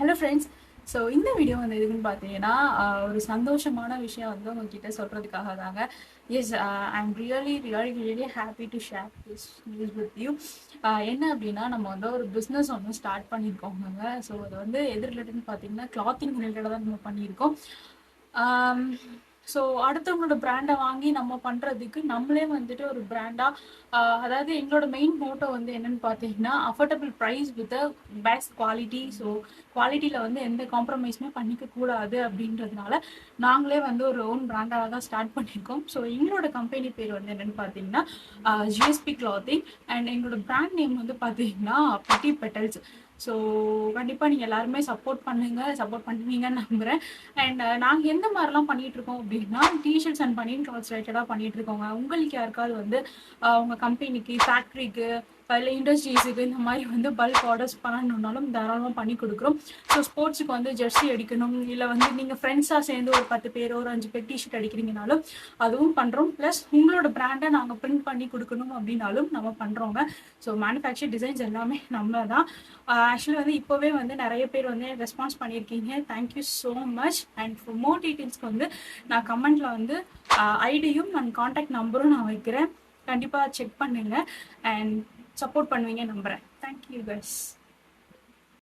Hello friends so இந்த video வந்து எதுக்குன்னு பார்த்தீங்கன்னா ஒரு சந்தோஷமான விஷயம் வந்து உங்ககிட்ட சொல்கிறதுக்காக தாங்க yes I am really really really happy to share this news with you என்ன அப்படின்னா நம்ம வந்து ஒரு பிஸ்னஸ் ஒன்று ஸ்டார்ட் பண்ணியிருக்கோங்க ஸோ அது வந்து எது ரிலேட்டட்னு பார்த்தீங்கன்னா கிளாத்திங் ரிலேட்டடாக தான் நம்ம பண்ணியிருக்கோம் ஸோ அடுத்தவங்களோட பிராண்டை வாங்கி நம்ம பண்ணுறதுக்கு நம்மளே வந்துட்டு ஒரு பிராண்டாக அதாவது எங்களோட மெயின் மோட்டோ வந்து என்னன்னு பார்த்தீங்கன்னா affordable price with best quality so குவாலிட்டியில் வந்து எந்த காம்ப்ரமைஸுமே பண்ணிக்க கூடாது அப்படின்றதுனால நாங்களே வந்து ஒரு ஓன் பிராண்டாக தான் ஸ்டார்ட் பண்ணியிருக்கோம் ஸோ எங்களோட கம்பெனி பேர் வந்து என்னன்னு பார்த்தீங்கன்னா ஜிஎஸ்பி கிளாத்திங் அண்ட் எங்களோட பிராண்ட் நேம் வந்து பார்த்தீங்கன்னா பெட்டி பெட்டல்ஸ் ஸோ கண்டிப்பாக நீங்கள் எல்லாருமே சப்போர்ட் பண்ணுங்கள் சப்போர்ட் பண்ணுவீங்கன்னு நம்புகிறேன் அண்ட் நாங்கள் எந்த மாதிரிலாம் பண்ணிகிட்ருக்கோம் இருக்கோம் அப்படின்னா டிஷர்ட்ஸ் அண்ட் பனியன் கிளாத்ஸ் ரிலேட்டடாக பண்ணிட்டு இருக்கவங்க. உங்களுக்கு யாருக்காவது வந்து உங்கள் உங்க கம்பெனிக்கு ஃபேக்ட்ரிக்கு இல்லை இண்டஸ்ட்ரீஸுக்கு இந்த மாதிரி வந்து பல்க் ஆர்டர்ஸ் பண்ணணுன்னாலும் தாராளமாக பண்ணி கொடுக்குறோம். ஸோ ஸ்போர்ட்ஸுக்கு வந்து ஜெர்சி அடிக்கணும். இல்லை வந்து நீங்கள் ஃப்ரெண்ட்ஸாக சேர்ந்து ஒரு பத்து பேர் ஒரு அஞ்சு பேர் டிஷர்ட் அடிக்கிறீங்கனாலும் அதுவும் பண்ணுறோம் ப்ளஸ் உங்களோட பிராண்டை நாங்கள் பிரிண்ட் பண்ணி கொடுக்கணும் அப்படின்னாலும் நம்ம பண்ணுறோங்க ஸோ மேனுஃபேக்சர் டிசைன்ஸ் எல்லாமே நம்ம தான் ஆக்சுவலி uh, வந்து இப்போவே வந்து நிறைய பேர் வந்து ரெஸ்பான்ஸ் பண்ணியிருக்கீங்க. Thank you so much and for more டீட்டெயில்ஸ்க்கு வந்து நான் கமெண்ட்டில் வந்து ஐடியும் அண்ட் காண்டாக்ட் நம்பரும் நான் வைக்கிறேன். கண்டிப்பாக செக் பண்ணுங்க. அண்ட் சப்போர்ட் பண்ணுவீங்க நம்புகிறேன் தேங்க்யூ கைஸ்